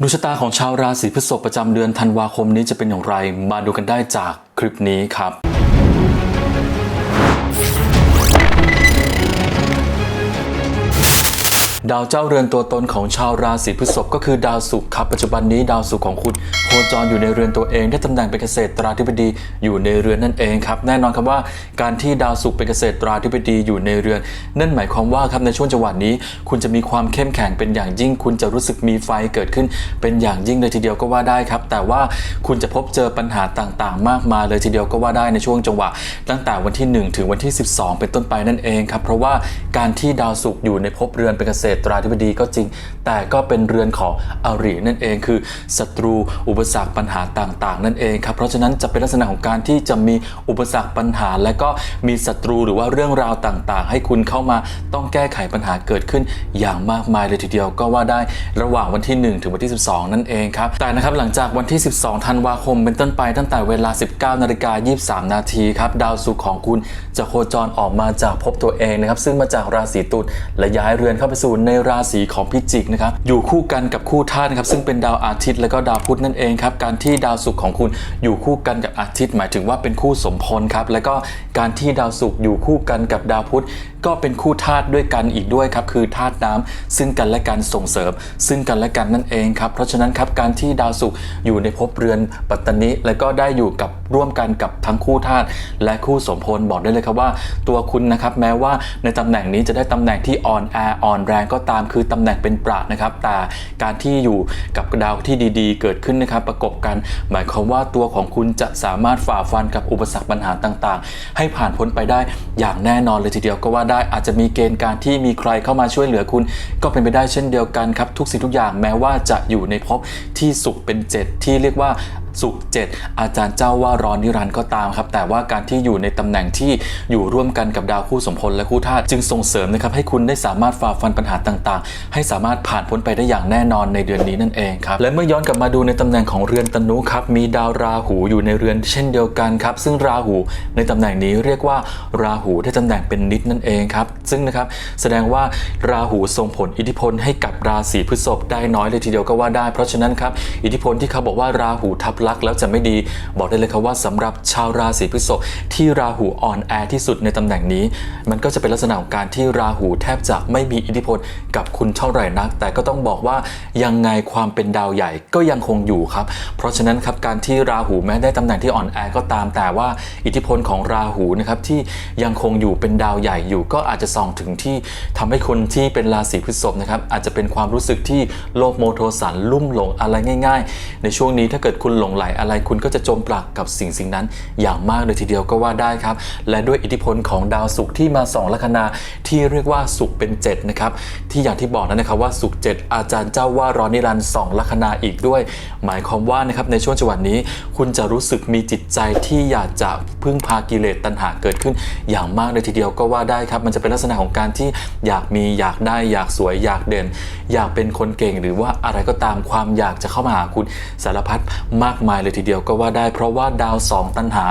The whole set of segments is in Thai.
ดวงชะตาของชาวราศีพฤษภประจำเดือนธันวาคมนี้จะเป็นอย่างไร มาดูกันได้จากคลิปนี้ครับ ดาวเจ้าเรือนตัวตนของชาวราศีพฤษภก็คือดาวศุกร์ครับปัจจุบันนี้ดาวศุกร์ของคุณโคจรอยู่ในเรือนตัวเอง ได้ตำแหน่งเป็นเกษตราธิบดีอยู่ในเรือนนั่นเองครับแน่นอนครับว่าการที่ดาวศุกร์เป็นเกษตราธิบดีอยู่ในเรือน นั่นหมายความว่าครับในช่วงจังหวะนี้ คุณจะมีความเข้มแข็งเป็นอย่างยิ่ง คุณจะรู้สึกมีไฟเกิดขึ้น เป็นอย่างยิ่งเลยทีเดียวก็ว่าได้ครับ แต่ว่าคุณจะพบเจอปัญหาต่างๆ มากมายเลยทีเดียวก็ว่าได้ในช่วงจังหวะ ตั้งแต่วันที่ 1 ถึงวันที่ 12 เป็นต้นไปนั่นเองครับเพราะว่าการที่ดาวศุกร์อยู่ในภพเรือนเป็นเกษตตราธิบดีก็จริง แต่ก็เป็นเรือนของอรินั่นเองคือศัตรูอุปสรรคปัญหาต่างๆ นั่นเองครับเพราะฉะนั้นจะเป็นลักษณะของการที่จะมีอุปสรรคปัญหา และก็มีศัตรูหรือว่าเรื่องราวต่างๆ ให้คุณเข้ามาต้องแก้ไขปัญหาเกิดขึ้นอย่างมากมายเลยทีเดียวก็ว่าได้ระหว่างวันที่ 1 ถึงวันที่ 12 นั่นเองครับแต่นะครับหลังจากวันที่ 12 ธันวาคมเป็นต้นไปตั้งแต่เวลา 19นาฬิกา23 นาทีครับดาวศุกร์ของคุณจะโคจรออกมาจากภพตัวเองนะครับซึ่งมาจากราศีตุลและย้ายเรือนเข้าไปสู่ในราศีของพิจิกนะครับอยู่คู่กันกับคู่ธาตุนะครับซึ่งเป็นดาวอาทิตย์และก็ดาวพุธนั่นเองครับการที่ดาวศุกร์ของคุณอยู่คู่กันกับอาทิตย์ หมายถึงว่าเป็นคู่สมพลครับและก็การที่ดาวศุกร์อยู่คู่กันกับดาวพุธ ก็เป็นคู่ธาตุด้วยกันอีกด้วยครับคือธาตุน้ำซึ่งกันและกันส่งเสริม ซึ่งกันและกันนั่นเองครับเพราะฉะนั้นครับการที่ดาวศุกร์อยู่ในภพเรือนปัตตนิและก็ได้อยู่กับร่วมกันกับทั้งคู่ธาตุและคู่สมพลบอกได้เลยครับว่า ตัวคุณนะครับแม้ว่าในตำแหน่งนี้จะได้ตำแหน่งที่อ่อนแออ่อนแรงก็ตามคือตำแหน่งเป็นประนะครับแต่การที่อยู่กับดาวที่ดีๆ เกิดขึ้นนะครับประกบกันหมายความว่าตัวของคุณจะสามารถฝ่าฟันกับอุปสรรคปัญหาต่างๆ ให้ผ่านพ้นไปได้อย่างแน่นอนเลยทีเดียวก็ว่าได้อาจจะมีเกณฑ์การที่มีใครเข้ามาช่วยเหลือคุณ ก็เป็นไปได้เช่นเดียวกันครับ ทุกสิ่งทุกอย่างแม้ว่าจะอยู่ในภพที่สุขเป็นเจ็ดที่เรียกว่า สุขเจ็ดอาจารย์เจ้าว่ารอนนิรันดร์ก็ตามครับ แต่ว่าการที่อยู่ในตำแหน่งที่อยู่ร่วมกันกับดาวคู่สมพลและคู่ธาตุจึงส่งเสริมนะครับให้คุณได้สามารถฝ่าฟันปัญหาต่างๆ ให้สามารถผ่านพ้นไปได้อย่างแน่นอนในเดือนนี้นั่นเองครับและเมื่อย้อนกลับมาดูในตำแหน่งของเรือนตนุครับมีดาวราหูอยู่ในเรือนเช่นเดียวกันครับซึ่งราหูในตำแหน่งนี้เรียกว่าราหูได้ตำแหน่งเป็นนิดนั่นเองครับซึ่งนะครับแสดงว่าราหูส่งผลอิทธิพลให้กับราศีพฤษภได้น้อยเลยทีเดียวก็ว่าได้ เพราะฉะนั้นครับอิทธิพลที่เขาบอกว่าราหูทับลักษณ์แล้วจะไม่ดี บอกได้เลยครับว่าสำหรับชาวราศีพฤษภที่ราหูอ่อนแอที่สุดในตำแหน่งนี้ มันก็จะเป็นลักษณะของการที่ราหูแทบจะไม่มีอิทธิพลกับคุณเท่าไหร่นัก แต่ก็ต้องบอกว่ายังไงความเป็นดาวใหญ่ก็ยังคงอยู่ครับ เพราะฉะนั้นครับการที่ราหูแม้ได้ตำแหน่งที่อ่อนแอก็ตามแต่ว่าอิทธิพลของราหูนะครับที่ยังคงอยู่เป็นดาวใหญ่อยู่ ก็อาจจะส่องถึงที่ทำให้คนที่เป็นราศีพฤษภนะครับอาจจะเป็นความรู้สึกที่โลภโมโทสันลุ่มหลงอะไรง่าย ๆ ในช่วงนี้ถ้าเกิดคุณหลงไหลอะไรคุณก็จะจมปลักกับสิ่งสิ่งนั้น อย่างมากเลยทีเดียวก็ว่าได้ครับ และด้วยอิทธิพลของดาวศุกร์ที่มาสองลัคนาที่เรียกว่าศุกร์เป็น7นะครับที่อย่างที่บอกนั้นนะครับว่าศุกร์7อาจารย์เจ้าว่ารอนิรันสองลัคนาอีกด้วย หมายความว่านะครับในช่วงจังหวะนี้ คุณจะรู้สึกมีจิตใจที่อยากจะพึ่งพากิเลสตัณหาเกิดขึ้น อย่างมากเลยทีเดียวก็ว่าได้ครับ มันจะเป็นลักษณะของการที่อยากมีอยากได้อยากสวยอยากเด่น อยากเป็นคนเก่งหรือว่าอะไรก็ตามความอยากจะเข้ามาหาคุณสารพัดมากมายเลยทีเดียวก็ว่าได้เพราะว่าดาวสองตันหา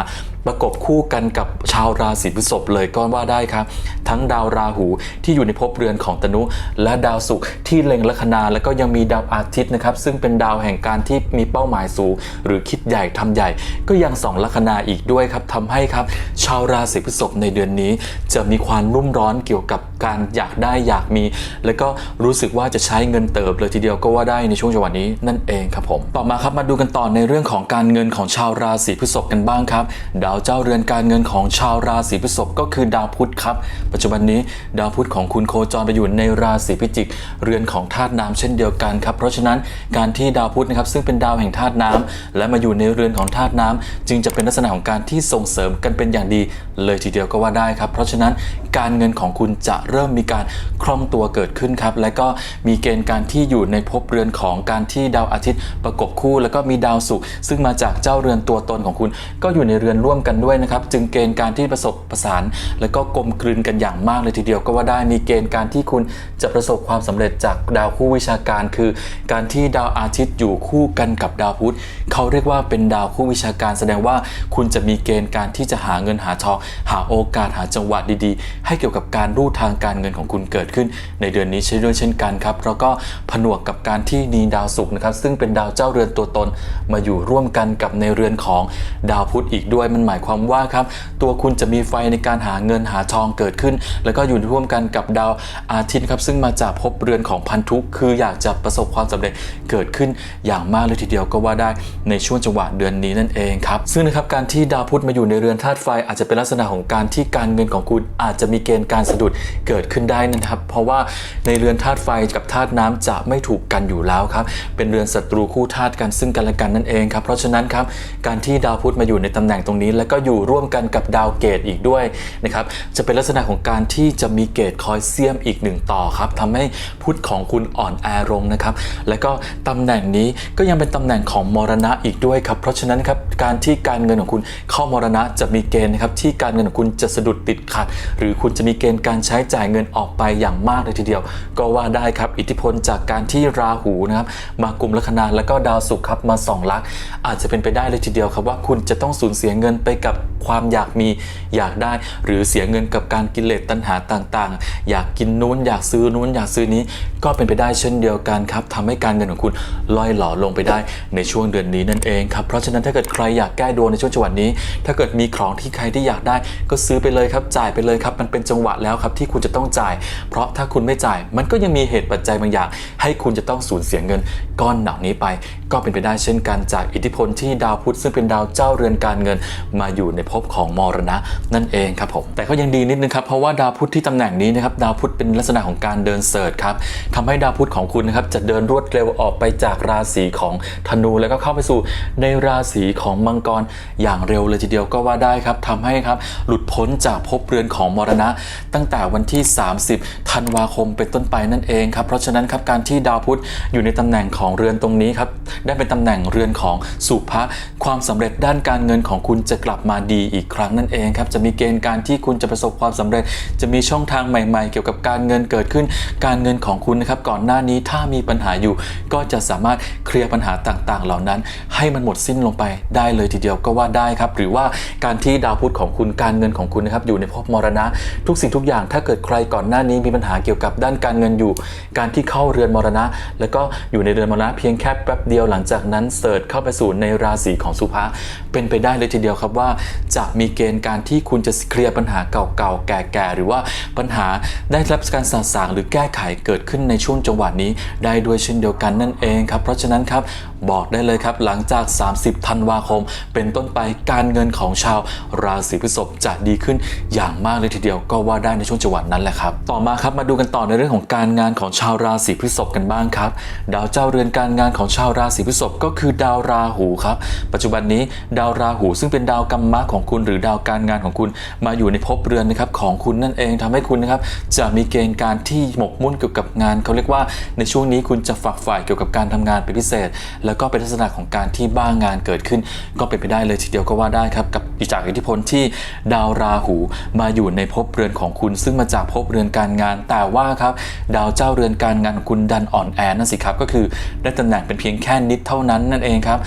ประกบคู่กันกับชาวราศีพฤษภเลยก็ว่าได้ครับ ทั้งดาวราหูที่อยู่ในภพเรือนของตนุ และดาวศุกร์ที่เล็งลัคนา แล้วก็ยังมีดาวอาทิตย์นะครับ ซึ่งเป็นดาวแห่งการที่มีเป้าหมายสูง หรือคิดใหญ่ทำใหญ่ ก็ยังส่องลัคนาอีกด้วยครับทำให้ครับ ชาวราศีพฤษภในเดือนนี้ จะมีความรุ่มร้อนเกี่ยวกับการอยากได้อยากมี แล้วก็รู้สึกว่าจะใช้เงินเติบเลยทีเดียวก็ว่าได้ในช่วงจังหวะนี้นั่นเองครับผมต่อมาครับมาดูกันต่อในเรื่องของการเงินของชาวราศีพฤษภกันบ้างครับดาวเจ้าเรือนการเงินของชาวราศีพฤษภก็คือดาวพุธครับ ปัจจุบันนี้ดาวพุธของคุณโคจรไปอยู่ในราศีพิจิก เรือนของธาตุน้ำเช่นเดียวกันครับ เพราะฉะนั้นการที่ดาวพุธนะครับซึ่งเป็นดาวแห่งธาตุน้ำและมาอยู่ในเรือนของธาตุน้ำจึงจะเป็นลักษณะของการที่ส่งเสริมกันเป็นอย่างดี เลยทีเดียวก็ว่าได้ครับ เพราะฉะนั้นการเงินของคุณจะเริ่มมีการคล่องตัวเกิดขึ้นครับ และก็มีเกณฑ์การที่อยู่ในภพเรือนของการที่ดาวอาทิตย์ประกบคู่ แล้วก็มีดาวศุกร์ซึ่งมาจากเจ้าเรือนตัวตนของคุณ ก็อยู่ในเรือนร่วมกันด้วยนะครับ จึงเกณฑ์การที่ประสบประสาน แล้วก็กลมกลืนกันอย่างมากเลยทีเดียวก็ว่าได้มีเกณฑ์การที่คุณจะประสบความสำเร็จจากดาวคู่วิชาการ คือ การที่ดาวอาทิตย์อยู่คู่กันกับดาวพุธเขาเรียกว่าเป็นดาวคู่วิชาการ แสดงว่าคุณจะมีเกณฑ์การที่จะหาเงินหาทองหาโอกาสหาจังหวะดีๆ ให้เกี่ยวกับการรูดทางการเงินของคุณเกิดขึ้น ในเดือนนี้เช่นด้วยเช่นกันครับแล้วก็ผนวกกับการที่มีดาวศุกร์นะครับ ซึ่งเป็นดาวเจ้าเรือนตัวตนมาอยู่ร่วมกันกับในเรือนของดาวพุธอีกด้วยมันหมายความว่าครับตัวคุณจะมีไฟในการหาเงินหาทองเกิดขึ้น แล้วก็อยู่ร่วมกันกับดาวอาทิตย์ครับซึ่งมาจากภพเรือนของพันธุคืออยากจะประสบความสำเร็จเกิดขึ้นอย่างมากเลยทีเดียวก็ว่าได้ในช่วงจังหวะเดือนนี้นั่นเองครับซึ่งนะครับการที่ดาวพุธมาอยู่ในเรือนธาตุไฟอาจจะเป็นลักษณะของการที่การเงินของคุณอาจจะมีเกณฑ์การสะดุดเกิดขึ้นได้นะครับ เพราะว่าในเรือนธาตุไฟกับธาตุน้ำจะไม่ถูกกันอยู่แล้วครับเป็นเรือนศัตรูคู่ธาตุกันซึ่งกันและกันนั่นเองครับเพราะฉะนั้นครับการที่ดาวพุธมาอยู่ในตำแหน่งตรงนี้แล้วก็อยู่ร่วมกันกับดาวเกตอีกด้วยนะครับจะเป็นลักษณะของการที่จะมีเกตคอยเสียมอีกหนึ่งต่อครับทำให้พุทธของคุณอ่อนแอลงนะครับ แล้วก็ตำแหน่งนี้ก็ยังเป็นตำแหน่งของมรณะอีกด้วยครับ เพราะฉะนั้นครับการที่การเงินของคุณเข้ามรณะจะมีเกณฑ์นะครับที่การเงินของคุณจะสะดุดติดขัด หรือคุณจะมีเกณฑ์การใช้จ่ายเงินออกไปอย่างมากเลยทีเดียว ก็ว่าได้ครับอิทธิพลจากการที่ราหูนะครับมากลุ่มลัคนาแล้วก็ดาวศุกร์ครับมาส่องลักอาจจะเป็นไปได้เลยทีเดียวครับว่าคุณจะต้องสูญเสียเงินไปกับ ความอยากมีอยากได้ หรือเสียเงินกับการกิเลสตัณหาต่างๆ อยากกินนู้นอยากซื้อนู้นอยากซื้อนี้ ก็เป็นไปได้เช่นเดียวกันครับทำให้การเงินของคุณล่อยหล่อลงไปได้ในช่วงเดือนนี้นั่นเองครับเพราะฉะนั้นถ้าเกิดใครอยากแก้ดวงในช่วงจังหวะนี้ ถ้าเกิดมีของที่ใครที่อยากได้ ก็ซื้อไปเลยครับจ่ายไปเลยครับมันเป็นจังหวะแล้วครับที่คุณจะต้องจ่าย เพราะถ้าคุณไม่จ่ายมันก็ยังมีเหตุปัจจัยบางอย่าง ให้คุณจะต้องสูญเสียเงินก้อนเหล่านี้ไป ก็เป็นไปได้เช่นกันจากอิทธิพลที่ดาวพุธซึ่งเป็นดาวเจ้าเรือนการเงินมาอยู่ในภพของมรณะนั่นเองครับผม แต่ก็ยังดีนิดนึงครับเพราะว่าดาวพุธที่ตำแหน่งนี้นะครับดาวพุธเป็นลักษณะของการเดินเสิร์ชครับทำให้ดาวพุธของคุณนะครับจะเดินรวดเร็วออกไปจากราศีของธนูแล้วก็เข้าไปสู่ในราศีของมังกรอย่างเร็วเลยทีเดียวก็ว่าได้ครับทำให้ครับหลุดพ้นจากภพเรือนของมรณะ ตั้งแต่วันที่ 30 ธันวาคมเป็นต้นไปนั่นเองครับเพราะฉะนั้นครับการที่ดาวพุธอยู่ในตำแหน่งของเรือนตรงนี้ครับได้เป็นตำแหน่งเรือนของสุภะความสำเร็จด้านการเงินของคุณจะกลับมาดีอีกครั้งนั่นเองครับจะมีเกณฑ์การที่คุณจะประสบความสำเร็จ จะมีช่องทางใหม่ ๆ เกี่ยวกับการเงินเกิดขึ้น การเงินของคุณนะครับก่อนหน้านี้ถ้ามีปัญหาอยู่ ก็จะสามารถเคลียร์ปัญหาต่าง ๆ เหล่านั้น ให้มันหมดสิ้นลงไปได้เลยทีเดียวก็ว่าได้ครับ หรือว่าการที่ดาวพุธของคุณการเงินของคุณนะครับอยู่ในภพมรณะ ทุกสิ่งทุกอย่างถ้าเกิดใครก่อนหน้านี้มีปัญหาเกี่ยวกับด้านการเงินอยู่ การที่เข้าเรือนมรณะ แล้วก็อยู่ในเรือนมรณะเพียงแค่แป๊บเดียวหลังจากนั้นเสิร์ชเข้าไปสู่ในราศีของสุภะเป็นไปได้เลยทีเดียวครับว่าจะมีเกณฑ์การที่คุณจะเคลียร์ปัญหาเก่าๆ แก่ๆ หรือว่าปัญหาได้รับการสาสางหรือแก้ไขเกิดขึ้นในช่วงจังหวะนี้ ได้ด้วยเช่นเดียวกันนั่นเองครับ เพราะฉะนั้นครับ บอกได้เลยครับหลังจาก 30 ธันวาคม เป็นต้นไปการเงินของชาวราศีพฤษภจะดีขึ้นอย่างมากเลยทีเดียวก็ว่าได้ในช่วงจังหวะนั้นแหละครับ ต่อมาครับมาดูกันต่อในเรื่องของการงานของชาวราศีพฤษภกันบ้างครับ ดาวเจ้าเรือนการงานของชาวราศีพฤษภก็คือดาวราหูครับ ปัจจุบันนี้ดาวราหูซึ่งเป็นดาวกรรมะของคุณ หรือดาวการงานของคุณ มาอยู่ในภพเรือนนะครับของคุณนั่นเองทำให้คุณนะครับจะมีเกณฑ์การที่หมกมุ่นเกี่ยวกับงานเขาเรียกว่าในช่วงนี้คุณจะฝักใฝ่เกี่ยวกับการทำงานเป็นพิเศษ แล้วก็เป็นลักษณะของการที่บ้างงานเกิดขึ้น ก็เป็นไปได้เลยทีเดียวก็ว่าได้ครับกับจากอิทธิพลที่ดาวราหูมาอยู่ในภพเรือนของคุณ ซึ่งมาจากภพเรือนการงาน แต่ว่าครับดาวเจ้าเรือนการงานของคุณดันอ่อนแอนั่นสิครับก็คือได้ตำแหน่งเป็นเพียงแค่นิดเท่านั้นนั่นเองครับ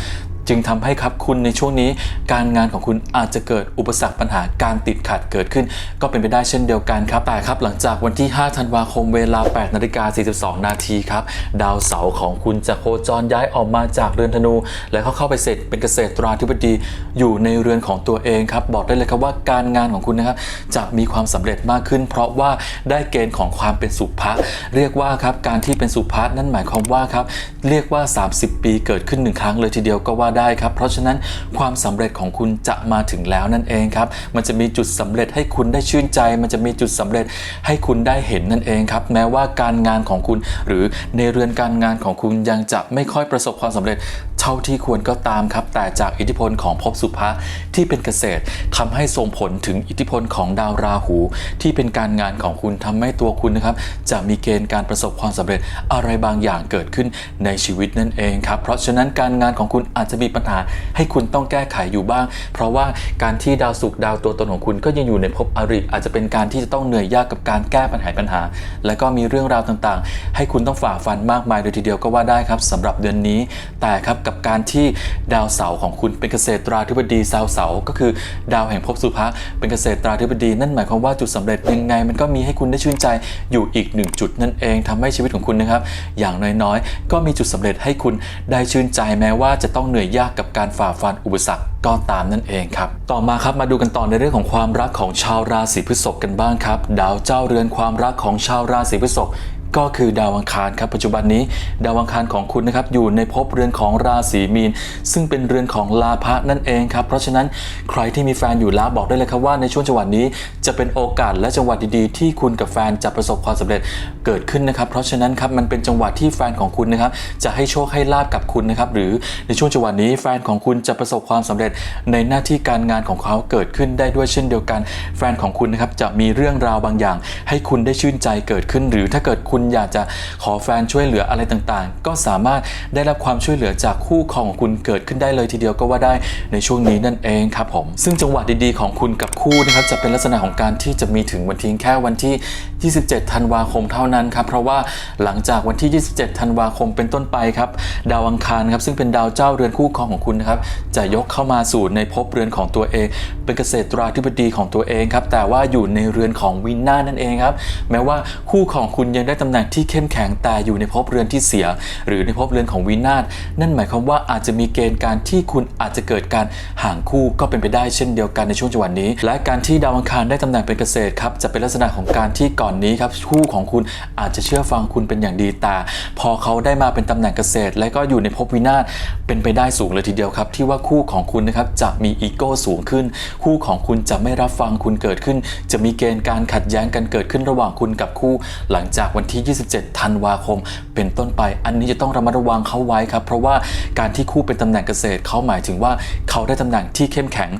จึงทำให้ครับคุณในช่วงนี้ การงานของคุณอาจจะเกิดอุปสรรคปัญหาการติดขัดเกิดขึ้น ก็เป็นไปได้เช่นเดียวกันครับแต่ครับ หลังจากวันที่ 5 ธันวาคมเวลา 8นาฬิกา42 นาทีครับ ดาวเสาร์ของคุณจะโคจรย้ายออกมาจากเรือนธนู และเขาเข้าไปเสร็จเป็นเกษตราธิบดีอยู่ในเรือนของตัวเองครับ บอกได้เลยครับว่าการงานของคุณนะครับจะมีความสำเร็จมากขึ้น เพราะว่าได้เกณฑ์ของความเป็นสุภะเรียกว่าครับการที่เป็นสุภะนั่นหมายความว่าครับเรียกว่า 30 ปีเกิดขึ้นหนึ่งครั้งเลยทีเดียวก็ว่าได้ครับ เพราะฉะนั้นความสำเร็จของคุณจะมาถึงแล้วนั่นเองครับ มันจะมีจุดสำเร็จให้คุณได้ชื่นใจ มันจะมีจุดสำเร็จให้คุณได้เห็นนั่นเองครับ แม้ว่าการงานของคุณ หรือในเรือนการงานของคุณยังจะไม่ค่อยประสบความสำเร็จเท่าที่ควรก็ตามครับ แต่จากอิทธิพลของภพสุภะที่เป็นเกษตรทำให้ส่งผลถึงอิทธิพลของดาวราหู ที่เป็นการงานของคุณทำให้ตัวคุณนะครับ จะมีเกณฑ์การประสบความสำเร็จอะไรบางอย่างเกิดขึ้นในชีวิตนั่นเองครับ เพราะฉะนั้นการงานของคุณอาจจะมีปัญหาให้คุณต้องแก้ไขอยู่บ้าง เพราะว่าการที่ดาวศุกร์ดาวตัวตนของคุณก็ยังอยู่ในภพอริอาจจะเป็นการที่จะต้องเหนื่อยยากกับการแก้ปัญหาปัญหา และก็มีเรื่องราวต่างๆ ให้คุณต้องฝ่าฟันมากมายเลยทีเดียวก็ว่าได้ครับสำหรับเดือนนี้ แต่ครับกับการที่ดาวเสาร์ของคุณเป็นเกษตราธิบดีดาวเสาร์ก็คือดาวแห่งภพสุภะเป็นเกษตราธิบดี นั่นหมายความว่าจุดสำเร็จยังไง มันก็มีให้คุณได้ชื่นใจอยู่อีกหนึ่งจุดนั่นเองทำให้ชีวิตของคุณนะครับ อย่างน้อยๆ ก็มีจุดสำเร็จให้คุณได้ชื่นใจแม้ว่าจะต้องเหนื่อยยากกับการฝ่าฟันอุปสรรคก็ตามนั่นเองครับ ต่อมาครับมาดูกันต่อในเรื่องของความรักของชาวราศีพฤษภกันบ้างครับ ดาวเจ้าเรือนความรักของชาวราศีพฤษภ ก็คือดาวอังคารครับปัจจุบันนี้ ดาวอังคารของคุณนะครับอยู่ในภพเรือนของราศีมีน ซึ่งเป็นเรือนของลาภะนั่นเองครับเพราะฉะนั้นใครที่มีแฟนอยู่แล้วบอกได้เลยครับว่าในช่วงจังหวะนี้จะเป็นโอกาสและจังหวะดีๆ ที่คุณกับแฟนจะประสบความสำเร็จเกิดขึ้นนะครับ เพราะฉะนั้นครับมันเป็นจังหวะที่แฟนของคุณนะครับจะให้โชคให้ลาบกับคุณนะครับหรือในช่วงจังหวะนี้แฟนของคุณจะประสบความสำเร็จในหน้าที่การงานของเขาเกิดขึ้นได้ด้วยเช่นเดียวกัน แฟนของคุณนะครับจะมีเรื่องราวบางอย่าง ให้คุณได้ชื่นใจเกิดขึ้น หรือถ้าเกิดคุณคุณอยากจะขอแฟนช่วยเหลืออะไรต่างๆ ก็สามารถได้รับความช่วยเหลือจากคู่ครองของคุณเกิดขึ้นได้เลยทีเดียวก็ว่าได้ในช่วงนี้นั่นเองครับผมซึ่งจังหวะดีๆของคุณกับคู่นะครับจะเป็นลักษณะของการที่จะมีถึงวันที่แค่วันที่27 ธันวาคมเท่านั้นครับ เพราะว่าหลังจากวันที่ 27 ธันวาคมเป็นต้นไปครับดาวอังคารครับซึ่งเป็นดาวเจ้าเรือนคู่ครองของคุณนะครับจะยกเข้ามาสู่ในภพเรือนของตัวเอง เป็นเกษตราธิบดีของตัวเองครับแต่ว่าอยู่ในเรือนของวินนาศนั่นเองครับแม้ว่าคู่ของคุณยังได้ตำแหน่งที่เข้มแข็งแต่อยู่ในภพเรือนที่เสีย หรือในภพเรือนของวินาศนั่นหมายความว่าอาจจะมีเกณฑ์การที่คุณอาจจะเกิดการห่างคู่ก็เป็นไปได้เช่นเดียวกันในช่วงจังหวะนี้ และการที่ดาวอังคารได้ตำแหน่งเป็นเกษตรครับจะเป็นลักษณะของการที่ก่อนนี้ครับคู่ของคุณอาจจะเชื่อฟังคุณเป็นอย่างดีแต่พอเขาได้มาเป็นตำแหน่งเกษตร และก็อยู่ในภพวินาศเป็นไปได้สูงเลยทีเดียวครับ ที่ว่าคู่ของคุณนะครับจะมีอีโก้สูงขึ้น คู่ของคุณจะไม่รับฟังคุณเกิดขึ้น จะมีเกณฑ์การขัดแย้งกันเกิดขึ้นระหว่างคุณกับคู่ หลังจากวันที่ 27 ธันวาคม เป็นต้นไป อันนี้จะต้องระมัดระวังเขาไว้ครับ เพราะว่าการที่คู่เป็นตำแหน่งเกษตรเขาหมายถึงว่าเขาได้ตำแหน่งที่เข้มแข็ง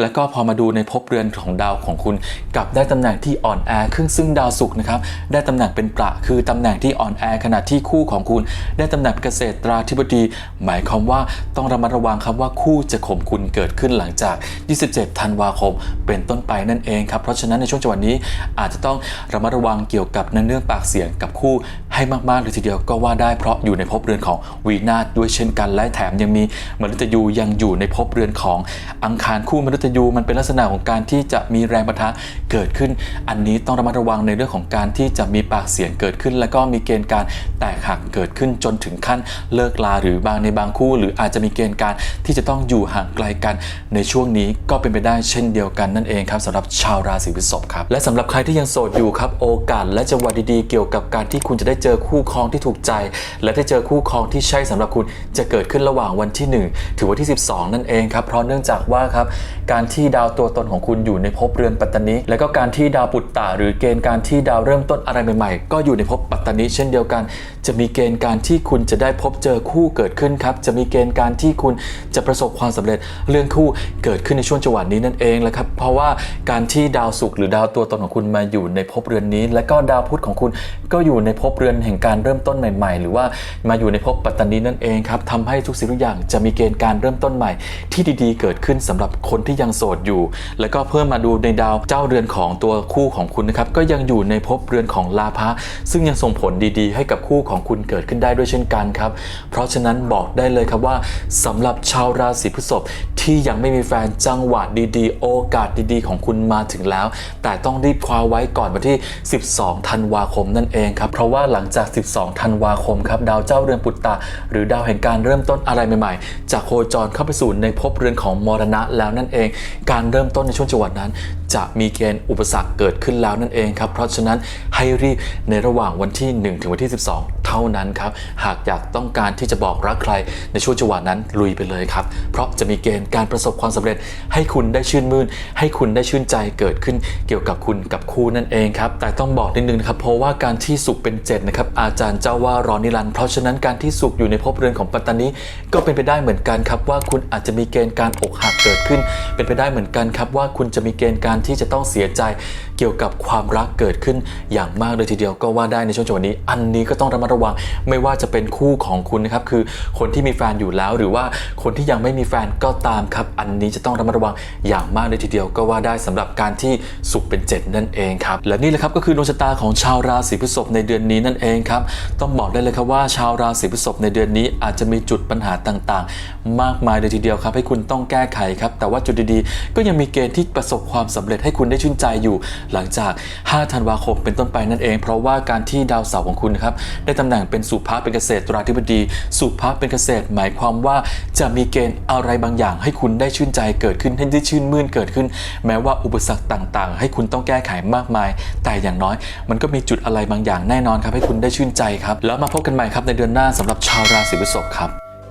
แล้วก็พอมาดูในภพเรือนของดาวของคุณกลับได้ตำแหน่งที่อ่อนแอขึ้นซึ่งดาวศุกร์นะครับได้ตำแหน่งเป็นประคือตำแหน่งที่อ่อนแอขณะที่คู่ของคุณ ได้ตำแหน่งเกษตราธิบดี หมายความว่าต้องระมัดระวังครับว่าคู่จะข่มคุณเกิดขึ้นหลังจาก 27 ธันวาคม เป็นต้นไปนั่นเองครับเพราะฉะนั้นในช่วงจังหวะนี้อาจจะต้องระมัดระวังเกี่ยวกับในเรื่องปากเสียงกับคู่ ให้มาก ๆ เลยทีเดียวก็ว่าได้เพราะอยู่ในภพเรือนของวีนาศด้วยเช่นกัน และแถมยังมีมฤตยูยังอยู่ในภพเรือนของอังคารคู่มฤตยูมันเป็นลักษณะของการที่จะมีแรงปะทะเกิดขึ้น อันนี้ต้องระมัดระวังในเรื่องของการที่จะมีปากเสียงเกิดขึ้น แล้วก็มีเกณฑ์การแตกหักเกิดขึ้นจนถึงขั้นเลิกลาหรือบางในบางคู่ หรืออาจจะมีเกณฑ์การที่จะต้องอยู่ห่างไกลกันในช่วงนี้ก็เป็นไปได้เช่นเดียวกันนั่นเองครับสำหรับชาวราศีพฤษภครับและสำหรับใครที่ยังโสดอยู่ครับโอกาสและจังหวะดีๆเกี่ยวกับการที่คุณจะได้เจอคู่ครองที่ถูกใจ และได้เจอคู่ครองที่ใช่สำหรับคุณจะเกิดขึ้นระหว่างวันที่ 1 ถึงวันที่ 12 นั่นเองครับเพราะเนื่องจากว่าครับการที่ดาวตัวตนของคุณอยู่ในภพเรือนปัตตานิและก็การที่ดาวปุตตะหรือเกณฑ์การที่ดาวเริ่มต้นอะไรใหม่ ๆ ก็อยู่ในภพปัตตานิเช่นเดียวกัน จะมีเกณฑ์การที่คุณจะได้พบเจอคู่เกิดขึ้นครับจะมีเกณฑ์การที่คุณจะประสบความสำเร็จเรื่องคู่เกิดขึ้นในช่วงจังหวะนี้นั่นเองแหละครับเพราะว่าการที่ดาวศุกร์หรือดาวตัวตนของคุณมาอยู่ในภพเรือนนี้ และก็ดาวพุธของคุณก็อยู่ในภพเรือนแห่งการเริ่มต้นใหม่ ๆ หรือว่ามาอยู่ในภพปัตตานีนั่นเองครับทำให้ทุกสิ่งทุกอย่างจะมีเกณฑ์การเริ่มต้นใหม่ ที่ดีๆ เกิดขึ้นสำหรับคนที่ยังโสดอยู่ แล้วก็เพิ่มมาดูในดาวเจ้าเรือนของตัวคู่ของคุณนะครับก็ยังอยู่ในภพเรือนของลาภะซึ่งยังส่งผลดีๆ ให้กับคู่ของคุณเกิดขึ้นได้ด้วยเช่นกันครับเพราะฉะนั้นบอกได้เลยครับว่าสำหรับชาวราศีพฤษภ ที่ยังไม่มีแฟนจังหวะดีๆ โอกาสดีๆ ของคุณมาถึงแล้ว แต่ต้องรีบคว้าไว้ก่อนวันที่ 12 ธันวาคมนั่นเองครับ เพราะว่าหลังจาก 12 ธันวาคมครับ ดาวเจ้าเรือนปุตตะหรือดาวแห่งการเริ่มต้นอะไรใหม่ๆ จากโคจรเข้าไปสู่ในภพเรือนของมรณะแล้วนั่นเอง การเริ่มต้นในช่วงจังหวะนั้น จะมีเกณฑ์อุปสรรคเกิดขึ้นแล้วนั่นเองครับ เพราะฉะนั้นให้รีบในระหว่างวันที่ 1 ถึงวันที่ 12 ท่านั้นครับ หากอยากต้องการที่จะบอกรักใครในช่วงจังหวะนั้นลุยไปเลยครับ เพราะจะมีเกณฑ์การประสบความสำเร็จ ให้คุณได้ชื่นมื่น ให้คุณได้ชื่นใจเกิดขึ้นเกี่ยวกับคุณกับคู่นั่นเองครับ แต่ต้องบอกนิดนึงนะครับ เพราะว่าการที่สุขเป็นเจ็ดนะครับ อาจารย์เจ้าว่ารอนิรันเพราะฉะนั้นการที่สุขอยู่ในภพเรือนของปัตตานีก็เป็นไปได้เหมือนกันครับว่าคุณอาจจะมีเกณฑ์การอกหักเกิดขึ้น เป็นไปได้เหมือนกันครับว่าคุณจะมีเกณฑ์การที่จะต้องเสียใจ กี่ยวกับความรักเกิดขึ้นอย่างมากเลยทีเดียวก็ว่าได้ในช่วงจังหวะนี้ อันนี้ก็ต้องระมัดระวัง ไม่ว่าจะเป็นคู่ของคุณนะครับคือคนที่มีแฟนอยู่แล้ว หรือว่าคนที่ยังไม่มีแฟนก็ตามครับ อันนี้จะต้องระมัดระวังอย่างมากเลยทีเดียวก็ว่าได้สำหรับการที่สุขเป็นเจ็ดนั่นเองครับและนี่แหละครับก็คือดวงชะตาของชาวราศีพฤษภในเดือนนี้นั่นเองครับต้องบอกได้เลยครับว่าชาวราศีพฤษภในเดือนนี้อาจจะมีจุดปัญหาต่างๆ มากมายเลยทีเดียวครับ ให้คุณต้องแก้ไขครับแต่ว่าจุดดีๆ ก็ยังมีเกณฑ์ที่ประสบความสำเร็จให้คุณได้ชื่นใจอยู่หลังจาก 5 ธันวาคมเป็นต้นไปนั่นเอง เพราะว่าการที่ดาวเสาร์ของคุณครับได้ตำแหน่งเป็นสุภาพเป็นเกษตรราธิบดี สุภาพเป็นเกษตร หมายความว่าจะมีเกณฑ์อะไรบางอย่าง ให้คุณได้ชื่นใจเกิดขึ้นให้ได้ชื่นมื่นเกิดขึ้น แม้ว่าอุปสรรคต่างๆ ให้คุณต้องแก้ไขมากมาย แต่อย่างน้อย มันก็มีจุดอะไรบางอย่างแน่นอนครับให้คุณได้ชื่นใจครับแล้วมาพบกันใหม่ครับในเดือนหน้าสำหรับชาวราศีพฤษภครับ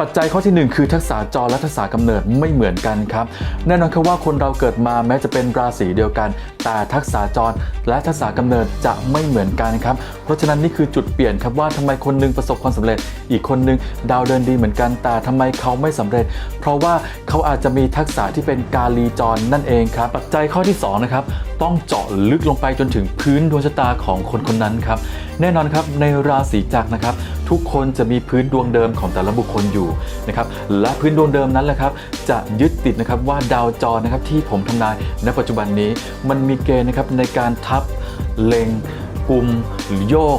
ปัจจัยข้อที่หนึ่งคือทักษะจรและทักษะกำเนิดไม่เหมือนกันครับแน่นอนครับว่าคนเราเกิดมาแม้จะเป็นราศีเดียวกัน แต่ทักษะจรและทักษะกำเนิดจะไม่เหมือนกันครับเพราะฉะนั้นนี่คือจุดเปลี่ยนครับว่าทำไมคนหนึงประสบความสำเร็จ อีกคนหนึงดาวเดินดีเหมือนกัน แต่ทำไมเขาไม่สำเร็จ เพราะว่าเขาอาจจะมีทักษะที่เป็นกาลีจรนั่นเองครับปัจจัยข้อที่สองนะครับต้องเจาะลึกลงไปจนถึงพื้นดวงชะตาของคนคนนั้นครับแน่นอนครับในราศีจักรนะครับ ทุกคนจะมีพื้นดวงเดิมของแต่ละบุคคลอยู่นะครับและพื้นดวงเดิมนั้นแหละครับจะยึดติดนะครับว่าดาวจรนะครับที่ผมทำนายณปัจจุบันนี้ มันมีเกณฑ์นะครับในการทับเล็งกลุ่มหรือโยก